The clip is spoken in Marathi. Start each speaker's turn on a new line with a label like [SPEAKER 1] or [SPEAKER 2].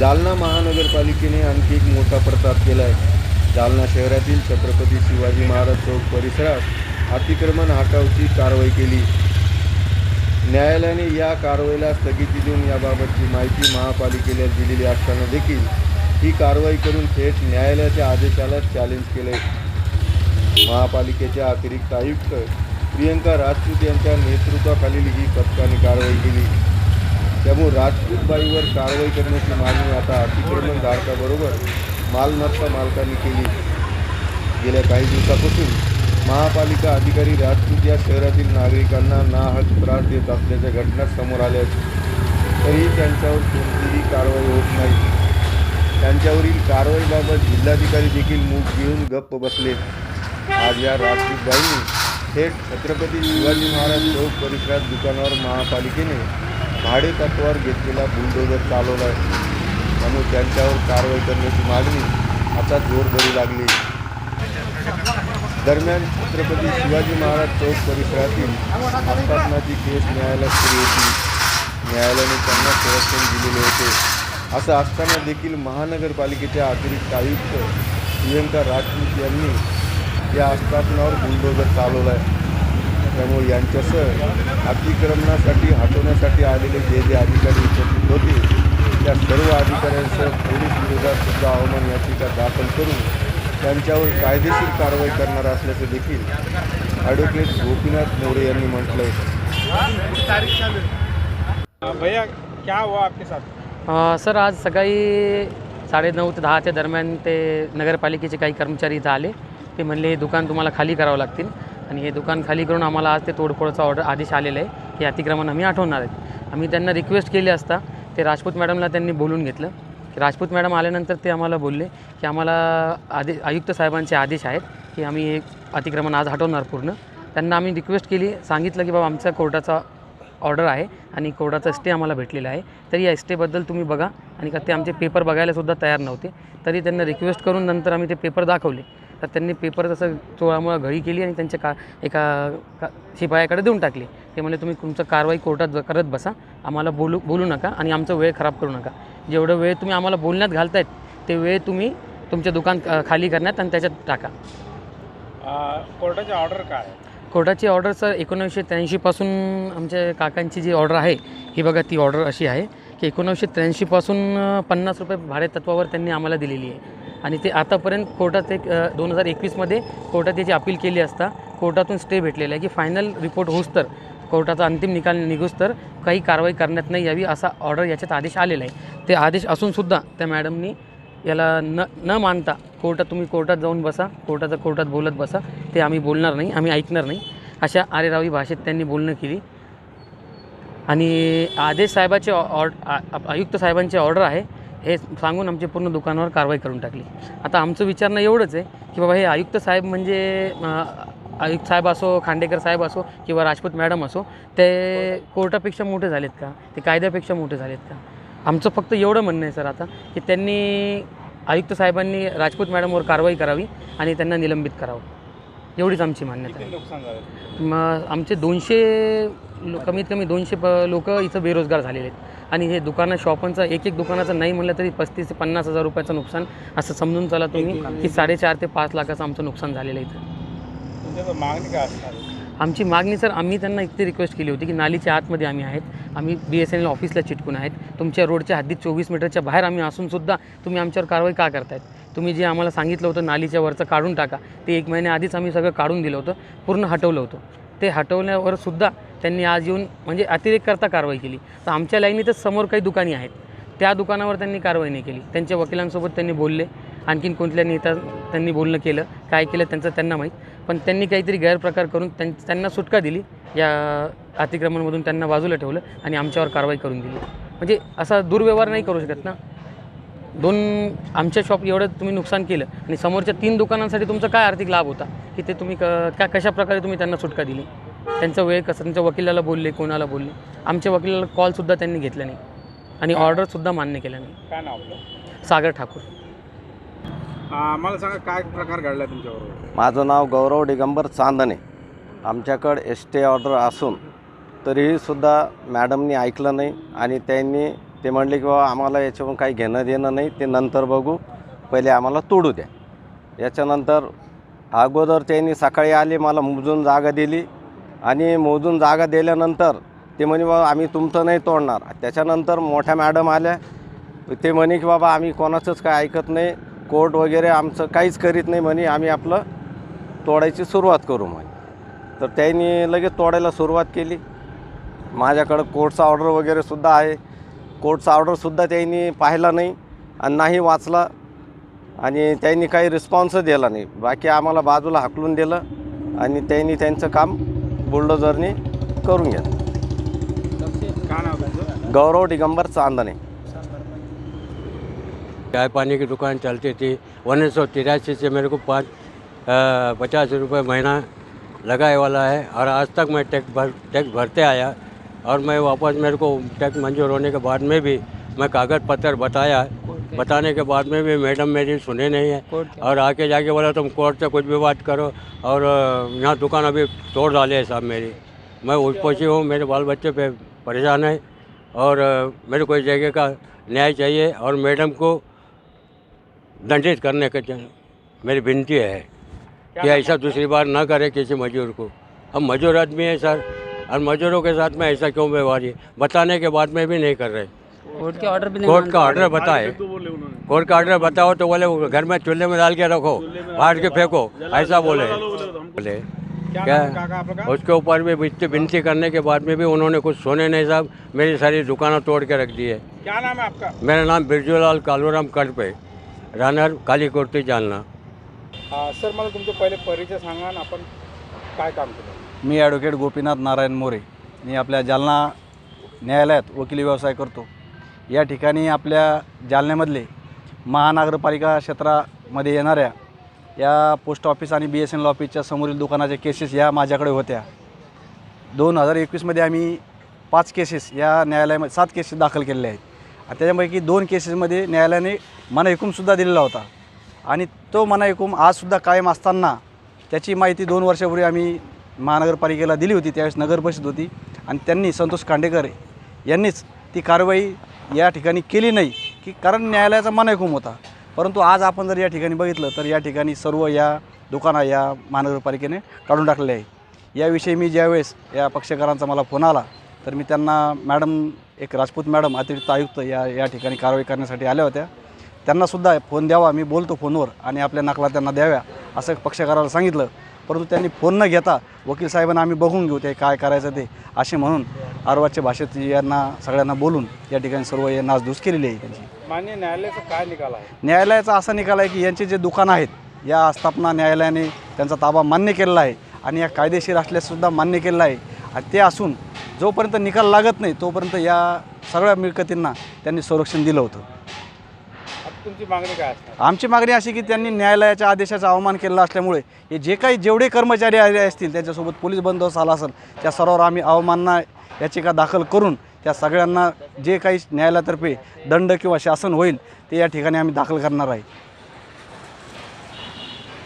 [SPEAKER 1] जालना महानगरपालिकेने आणखी एक मोठा प्रताप केला आहे जालना शहरातील छत्रपती शिवाजी महाराज चौक परिसरात अतिक्रमण हटावची कारवाई केली. न्यायालयाने या कारवाईला स्थगिती देऊन याबाबतची माहिती महापालिकेला दिलेली असताना देखील ही कारवाई करून थेट न्यायालयाच्या आदेशाला चॅलेंज केले महापालिकेच्या अतिरिक्त आयुक्त प्रियंका राजपूत यांच्या नेतृत्वाखालील ही पथकाने कारवाई केली. त्यामुळे राजपूतबाईवर कारवाई करण्याची मागणी आता अतिक्रमणधारकाबरोबर मालमत्ता मालकांनी केली. गेल्या काही दिवसापासून महापालिका अधिकारी राजपूत या शहरातील नागरिकांना नाहक त्रास देत असल्याच्या घटना समोर आल्या तरीही त्यांच्यावर कोणतीही कारवाई होत नाही. त्यांच्यावरील कारवाईबाबत जिल्हाधिकारी देखील मूग घेऊन गप्प बसले. आज या राजपूतबाईंनी थेट छत्रपती शिवाजी महाराज चौक परिसरात दुकानावर महापालिकेने भाडेतत्वावर घेतलेला बुलडोजर चालवला आहे त्यामुळे त्यांच्यावर कारवाई करण्याची मागणी आता जोर धरू लागली. दरम्यान छत्रपती शिवाजी महाराज चौक परिसरातील आस्थापनाची केस न्यायालयात सुरू होती. न्यायालयाने त्यांना संरक्षण दिलेले होते. असं असताना देखील महानगरपालिकेच्या अतिरिक्त आयुक्त प्रियंका राजपूत यांनी या आस्थापनावर बुलडोजर चालवला आहे त्यामुळे यांच्यासह अतिक्रमणासाठी हटवण्यासाठी आलेले जे जे अधिकारी उपस्थित होते त्या सर्व अधिकाऱ्यांसह पोलीस विरोधात सुद्धा अवमान याचिका दाखल करून त्यांच्यावर कायदेशीर कारवाई करणार असल्याचं देखील ॲडव्होकेट गोपीनाथ मोरे यांनी म्हटलं आहे
[SPEAKER 2] भैया क्या हुआ आपके साथ?
[SPEAKER 3] अ, सर आज सकाळी साडेनऊ ते दहाच्या दरम्यान ते नगरपालिकेचे काही कर्मचारी इथं आले. ते म्हणले हे दुकान तुम्हाला खाली करावं लागतील. आणि हे दुकान खाली करून आम्हाला आज ते तोडफोडचा ऑर्डर आदेश आलेला आहे. हे अतिक्रमण आम्ही आठवणार आहेत. आम्ही त्यांना रिक्वेस्ट केली असता ते राजपूत मॅडमला त्यांनी बोलून घेतलं. की राजपूत मॅडम आल्यानंतर ते आम्हाला बोलले की आम्हाला आदे आयुक्त साहेबांचे आदेश आहेत की आम्ही हे अतिक्रमण आज हटवणार पूर्ण. त्यांना आम्ही रिक्वेस्ट केली सांगितलं की बाबा आमचा कोर्टाचा ऑर्डर आहे आणि कोर्टाचा स्टे आम्हाला भेटलेला आहे. तरी या स्टेबद्दल तुम्ही बघा. आणि का ते आमचे पेपर बघायलासुद्धा तयार नव्हते. तरी त्यांना रिक्वेस्ट करून नंतर आम्ही ते पेपर दाखवले. तर त्यांनी पेपर तसं चोळामुळं घळी केली आणि त्यांच्या का एका का शिपायाकडे देऊन टाकले. ते म्हणजे तुम्ही तुमचं कारवाई कोर्टात करत बसा. आम्हाला बोलू बोलू नका आणि आमचा वेळ खराब करू नका. जेवढं वेळ तुम्ही आम्हाला बोलण्यात घालतायत ते वेळ तुम्ही तुमचे दुकान खाली करण्यात आणि त्याच्यात टाका.
[SPEAKER 2] कोर्टाचे ऑर्डर काय?
[SPEAKER 3] कोर्टाची ऑर्डर सर एकोणीसशे त्र्याऐंशीपासून आमच्या काकांची जी ऑर्डर आहे ही बघा ती ऑर्डर अशी आहे की एकोणीसशे त्र्याऐंशीपासून पन्नास रुपये भाडे तत्वावर त्यांनी आम्हाला दिलेली आहे. आणि ते आतापर्यंत कोर्टात एक दोन हजार एकवीसमध्ये कोर्टात त्याची अपील केली असता कोर्टातून स्टे भेटलेला आहे की फायनल रिपोर्ट होऊस तर कोर्टाचा अंतिम निकाल निघूस तर काही कारवाई करण्यात नाही यावी असा ऑर्डर याच्यात आदेश आलेला आहे. ते आदेश असूनसुद्धा त्या मॅडमनी याला न न मानता कोर्टात तुम्ही कोर्टात जाऊन बसा कोर्टाचं कोर्टात बोलत बसा ते आम्ही बोलणार नाही आम्ही ऐकणार नाही अशा आरेरावी भाषेत त्यांनी बोलणं केली. आणि आदेश साहेबाचे ऑर्ड आयुक्त साहेबांचे ऑर्डर आहे. हे सांगून आमचे पूर्ण दुकानावर कारवाई करून टाकली. आता आमचं विचारणं एवढंच आहे की बाबा हे आयुक्त साहेब म्हणजे आयुक्त साहेब असो खांडेकर साहेब असो किंवा राजपूत मॅडम असो ते कोर्टापेक्षा मोठे झालेत का? ते कायद्यापेक्षा मोठे झालेत का? आमचं फक्त एवढं म्हणणं आहे सर आता की त्यांनी आयुक्त साहेबांनी राजपूत मॅडमवर कारवाई करावी आणि त्यांना निलंबित करावं. एवढीच आमची मान्यता आहे. मग आमचे दोनशे कमीत कमी दोनशे प लोक इथं बेरोजगार झालेले आहेत. आणि हे दुकानं शॉपांचं एक एक दुकानाचं नाही म्हणलं तरी पस्तीस ते पन्नास हजार रुपयाचं नुकसान. असं समजून चला तुम्ही की साडेचार ते पाच लाखाचं आमचं नुकसान झालेलं आहे इथं.
[SPEAKER 2] मागणी काय असणार?
[SPEAKER 3] आमची मागणी सर आम्ही त्यांना इतकी रिक्वेस्ट केली होती की नालीच्या आतमध्ये आम्ही आहेत. आम्ही बी एस एन एल ऑफिसला चिटकून आहेत. तुमच्या रोडच्या हद्दीत चोवीस मीटरच्या बाहेर आम्ही असूनसुद्धा तुम्ही आमच्यावर कारवाई का करतायत? तुम्ही जे आम्हाला सांगितलं होतं नालीच्या वरचं काढून टाका ते एक महिन्याआधीच आम्ही सगळं काढून दिलं होतं पूर्ण हटवलं होतं. ते हटवण्यावर सुद्धा त्यांनी आज येऊन म्हणजे अतिरेक करता कारवाई केली. तर आमच्या लाईनीतच समोर काही दुकानी आहेत. त्या दुकानावर त्यांनी कारवाई नाही केली. त्यांच्या वकिलांसोबत त्यांनी बोलले. आणखीन कोणत्या नेता त्यांनी बोलणं केलं काय केलं त्यांचं त्यांना माहीत. पण त्यांनी काहीतरी गैरप्रकार करून त्यां त्यांना सुटका दिली. या अतिक्रमणमधून त्यांना बाजूला ठेवलं आणि आमच्यावर कारवाई करून दिली. म्हणजे असा दुर्व्यवहार नाही करू शकत ना? दोन आमच्या शॉप एवढं तुम्ही नुकसान केलं आणि समोरच्या तीन दुकानांसाठी तुमचा काय आर्थिक लाभ होता? की ते तुम्ही क का कशा प्रकारे तुम्ही त्यांना सुटका दिली? त्यांचा वेळ कसं त्यांच्या वकिलाला बोलले कोणाला बोलले? आमच्या वकिलाला कॉलसुद्धा त्यांनी घेतला नाही. आणि ऑर्डरसुद्धा मान्य केला नाही.
[SPEAKER 2] काय नाव आपलं?
[SPEAKER 3] सागर ठाकूर.
[SPEAKER 2] आ, मला सांगा काय प्रकार घडला तुमच्याबरोबर?
[SPEAKER 4] माझं नाव गौरव दिगंबर चांदणे. आमच्याकडे एस टी ऑर्डर असून तरीही सुद्धा मॅडमनी ऐकलं नाही आणि त्यांनी ते म्हणले की बाबा आम्हाला याच्यावरून काही घेणं देणं नाही ते नंतर बघू. पहिले आम्हाला तोडू द्या. याच्यानंतर अगोदर त्यांनी सकाळी आले मला मोजून जागा दिली. आणि मोजून जागा दिल्यानंतर ते म्हणे बाबा आम्ही तुमचं नाही तोडणार. त्याच्यानंतर मोठ्या मॅडम आल्या. ते म्हणे की बाबा आम्ही कोणाचंच काय ऐकत नाही. कोर्ट वगैरे आमचं काहीच करीत नाही म्हणे. आम्ही आपलं तोडायची सुरुवात करू म्हणे. तर त्यांनी लगेच तोडायला सुरुवात केली. माझ्याकडं कोर्टचा ऑर्डर वगैरेसुद्धा आहे. कोर्टचा ऑर्डरसुद्धा त्यांनी पाहिला नाही आणि नाही वाचला. आणि त्यांनी काही रिस्पॉन्स दिला नाही. बाकी आम्हाला बाजूला हाकलून दिलं आणि त्यांनी त्यांचं काम बुलडोझरनी करून
[SPEAKER 2] तुमचं
[SPEAKER 4] गौरव दिगंबर चांदणे.
[SPEAKER 5] चाय पानी की दुकान चलती थी, उन्नीस सौ तिरासी से मेरे को पाँच पचास रुपये महीना लगाए वाला है और आज तक मैं टैक्स भर, टैक्स भरते आया और मैं वापस मेरे को टैक्स मंजूर होने के बाद में भी मैं कागज़ पत्र बताया बताने के बाद में भी मैडम मेरी सुने नहीं है। और आके जाके बोला तुम कोर्ट से कुछ भी बात करो और यहाँ दुकान अभी तोड़ डाले है साहब मेरी। मैं उस पोशी हूँ मेरे बाल बच्चे पे परेशान है और मेरे को इस जगह का न्याय चाहिए और मैडम को दंडित करने का मेरी विनती है कि ऐसा दूसरी बार ना करे किसी मजदूर को। हम मजदूर आदमी हैं सर और मजदूरों के साथ में ऐसा क्यों व्यवहार है? बताने के बाद में भी नहीं कर रहे।
[SPEAKER 3] कोर्ट के ऑर्डर भी
[SPEAKER 5] कोर्ट का ऑर्डर बताए। कोर्ट का ऑर्डर बताओ तो बोले घर में चूल्हे में डाल के रखो फाड़ के फेंको ऐसा बोले। बोले
[SPEAKER 2] क्या है
[SPEAKER 5] उसके ऊपर भी इतनी विनती करने के बाद में भी उन्होंने कुछ सुने नहीं साहब मेरी सारी दुकानें तोड़ के रख दी है।
[SPEAKER 2] क्या नाम है आपका?
[SPEAKER 5] मेरा नाम बिरजूलाल कालूराम कडपे राहणार काली कुर्ती जालना
[SPEAKER 2] सर मला तुमचं पहिले परिचय सांगा आपण काय काम केलं?
[SPEAKER 6] मी ॲडव्होकेट गोपीनाथ नारायण मोरे. मी आपल्या जालना न्यायालयात वकिली व्यवसाय करतो. या ठिकाणी आपल्या जालन्यामधले महानगरपालिका क्षेत्रामध्ये येणाऱ्या या पोस्ट ऑफिस आणि बी एस एन एल ऑफिसच्या समोरील दुकानाच्या केसेस या माझ्याकडे होत्या. दोन हजार एकवीसमध्ये आम्ही पाच केसेस या न्यायालयामध्ये सात केसेस दाखल केलेल्या आहेत. आणि त्याच्यापैकी दोन केसेसमध्ये न्यायालयाने मना एकूमसुद्धा दिलेला होता. आणि तो मनाईकूम आजसुद्धा कायम असताना त्याची माहिती दोन वर्षापूर्वी आम्ही महानगरपालिकेला दिली होती त्यावेळेस नगर परिषद होती. आणि त्यांनी संतोष खांडेकर यांनीच ती कारवाई या ठिकाणी केली नाही की कारण न्यायालयाचा मनाईकूम होता. परंतु आज आपण जर या ठिकाणी बघितलं तर या ठिकाणी सर्व या दुकाना या महानगरपालिकेने काढून टाकले आहे. याविषयी मी ज्यावेळेस या पक्षकारांचा मला फोन आला तर मी त्यांना मॅडम एक राजपूत मॅडम अतिरिक्त आयुक्त या या ठिकाणी कारवाई करण्यासाठी आल्या होत्या. त्यांनासुद्धा फोन द्यावा मी बोलतो फोनवर आणि आपल्या नकला त्यांना द्याव्या असं पक्षकाराला सांगितलं. परंतु त्यांनी फोन न घेता वकील साहेबांना आम्ही बघून घेऊ ते काय करायचं ते असे म्हणून आरवाच्या भाषेत यांना सगळ्यांना बोलून या ठिकाणी सर्व हे नासधूस केलेली आहे त्यांची.
[SPEAKER 2] मान्य न्यायालयाचा काय निकाल आहे?
[SPEAKER 6] न्यायालयाचा असा निकाल आहे की यांचे जे दुकानं आहेत या आस्थापना न्यायालयाने त्यांचा ताबा मान्य केलेला आहे आणि या कायदेशीर असल्यासुद्धा मान्य केलेलं आहे. आणि ते असून जोपर्यंत निकाल लागत नाही तोपर्यंत या सगळ्या मिळकतींना त्यांनी संरक्षण दिलं होतं.
[SPEAKER 2] तुमची मागणी काय असणार?
[SPEAKER 6] आमची मागणी अशी की त्यांनी न्यायालयाच्या आदेशाचा अवमान केला असल्यामुळे हे जे काही जेवढे कर्मचारी आले असतील त्यांच्यासोबत पोलीस बंदोबस्त आला असेल त्या सर्वांवर आम्ही अवमानना याचिका दाखल करून त्या सगळ्यांना जे काही न्यायालयातर्फे दंड किंवा शासन होईल ते या ठिकाणी आम्ही दाखल करणार आहे.